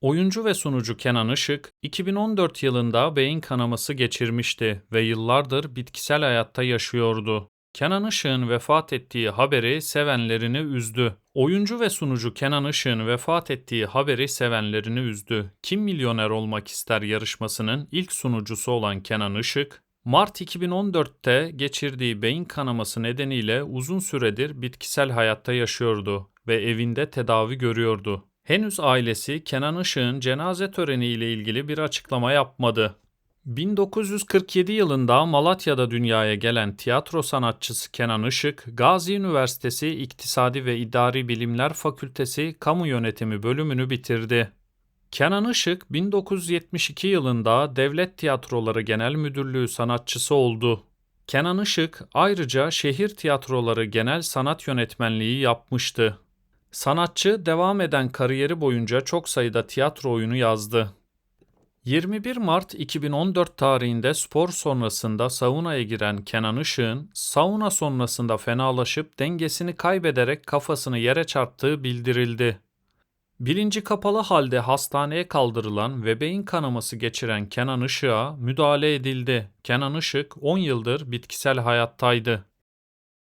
Oyuncu ve sunucu Kenan Işık, 2014 yılında beyin kanaması geçirmişti ve yıllardır bitkisel hayatta yaşıyordu. Kenan Işık'ın vefat ettiği haberi sevenlerini üzdü. Oyuncu ve sunucu Kenan Işık'ın vefat ettiği haberi sevenlerini üzdü. Kim Milyoner Olmak İster yarışmasının ilk sunucusu olan Kenan Işık, Mart 2014'te geçirdiği beyin kanaması nedeniyle uzun süredir bitkisel hayatta yaşıyordu ve evinde tedavi görüyordu. Henüz ailesi Kenan Işık'ın cenaze töreni ilgili bir açıklama yapmadı. 1947 yılında Malatya'da dünyaya gelen tiyatro sanatçısı Kenan Işık, Gazi Üniversitesi İktisadi ve İdari Bilimler Fakültesi Kamu Yönetimi bölümünü bitirdi. Kenan Işık 1972 yılında Devlet Tiyatroları Genel Müdürlüğü sanatçısı oldu. Kenan Işık ayrıca şehir tiyatroları genel sanat yönetmenliği yapmıştı. Sanatçı devam eden kariyeri boyunca çok sayıda tiyatro oyunu yazdı. 21 Mart 2014 tarihinde spor sonrasında saunaya giren Kenan Işık'ın sauna sonrasında fenalaşıp dengesini kaybederek kafasını yere çarptığı bildirildi. Bilinci kapalı halde hastaneye kaldırılan ve beyin kanaması geçiren Kenan Işık'a müdahale edildi. Kenan Işık 10 yıldır bitkisel hayattaydı.